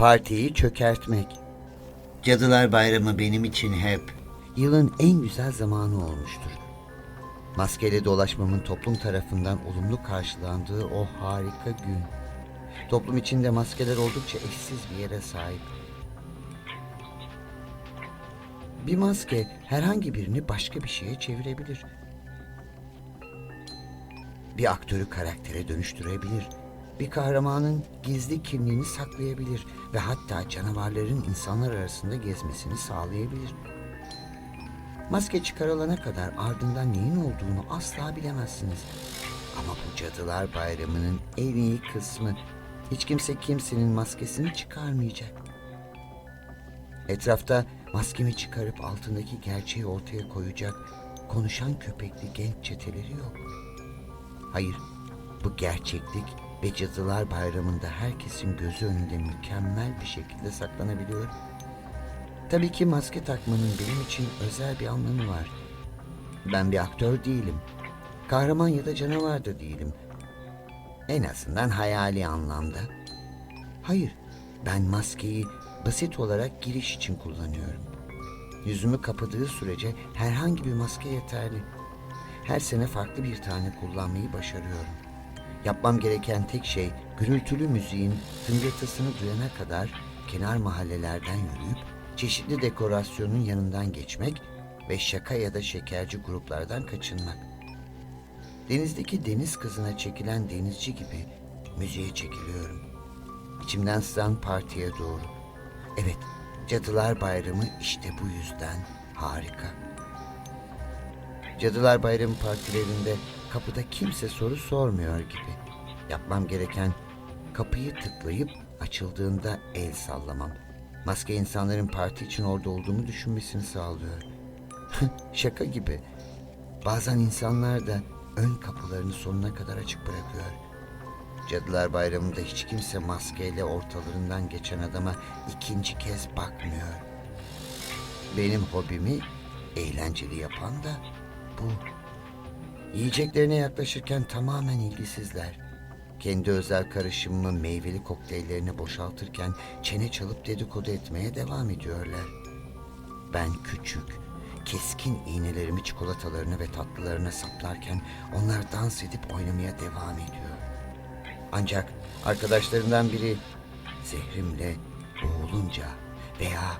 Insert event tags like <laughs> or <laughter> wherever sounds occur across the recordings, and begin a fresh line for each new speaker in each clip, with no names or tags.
partiyi çökertmek.
Cadılar Bayramı benim için hep
Yılın en güzel zamanı olmuştur. Maskeyle dolaşmamın toplum tarafından olumlu karşılandığı o harika gün. Toplum içinde maskeler oldukça eşsiz bir yere sahip. Bir maske herhangi birini başka bir şeye çevirebilir. Bir aktörü karaktere dönüştürebilir. Bir kahramanın gizli kimliğini saklayabilir ve hatta canavarların insanlar arasında gezmesini sağlayabilir. Maske çıkarılana kadar ardından neyin olduğunu asla bilemezsiniz. Ama bu Cadılar Bayramı'nın en iyi kısmı hiç kimse kimsenin maskesini çıkarmayacak. Etrafta maskemi çıkarıp altındaki gerçeği ortaya koyacak konuşan köpekli genç çeteleri yok. Hayır, bu gerçeklik ve Cadılar Bayramı'nda herkesin gözü önünde mükemmel bir şekilde saklanabiliyor. Tabii ki maske takmanın benim için özel bir anlamı var. Ben bir aktör değilim. Kahraman ya da canavar da değilim. En azından hayali anlamda. Hayır, ben maskeyi basit olarak giriş için kullanıyorum. Yüzümü kapadığı sürece herhangi bir maske yeterli. Her sene farklı bir tane kullanmayı başarıyorum. Yapmam gereken tek şey gürültülü müziğin tıngırtısını duyana kadar kenar mahallelerden yürüyüp çeşitli dekorasyonun yanından geçmek ve şaka ya da şekerci gruplardan kaçınmak. Denizdeki deniz kızına çekilen denizci gibi müziğe çekiliyorum. İçimden sızan partiye doğru. Evet, Cadılar Bayramı işte bu yüzden harika. Cadılar Bayramı partilerinde kapıda kimse soru sormuyor gibi. Yapmam gereken kapıyı tıklayıp açıldığında el sallamam. Maske insanların parti için orada olduğumu düşünmesini sağlıyor. <laughs> Şaka gibi. Bazen insanlar da ön kapılarını sonuna kadar açık bırakıyor. Cadılar Bayramı'nda hiç kimse maskeyle ortalarından geçen adama ikinci kez bakmıyor. Benim hobimi eğlenceli yapan da bu. Yiyeceklerine yaklaşırken tamamen ilgisizler. Kendi özel karışımımı meyveli kokteyllerini boşaltırken çene çalıp dedikodu etmeye devam ediyorlar. Ben küçük, keskin iğnelerimi çikolatalarına ve tatlılarına saplarken onlar dans edip oynamaya devam ediyor. Ancak arkadaşlarından biri zehrimle boğulunca veya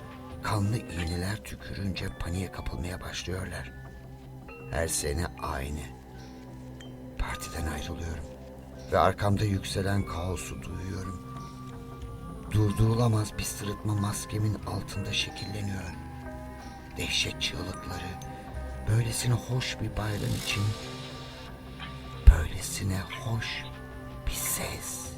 kanlı iğneler tükürünce paniğe kapılmaya başlıyorlar. Her sene aynı. Partiden ayrılıyorum ve arkamda yükselen kaosu duyuyorum. Durdurulamaz bir sırıtma maskemin altında şekilleniyor. Dehşet çığlıkları, böylesine hoş bir bayram için, böylesine hoş bir ses.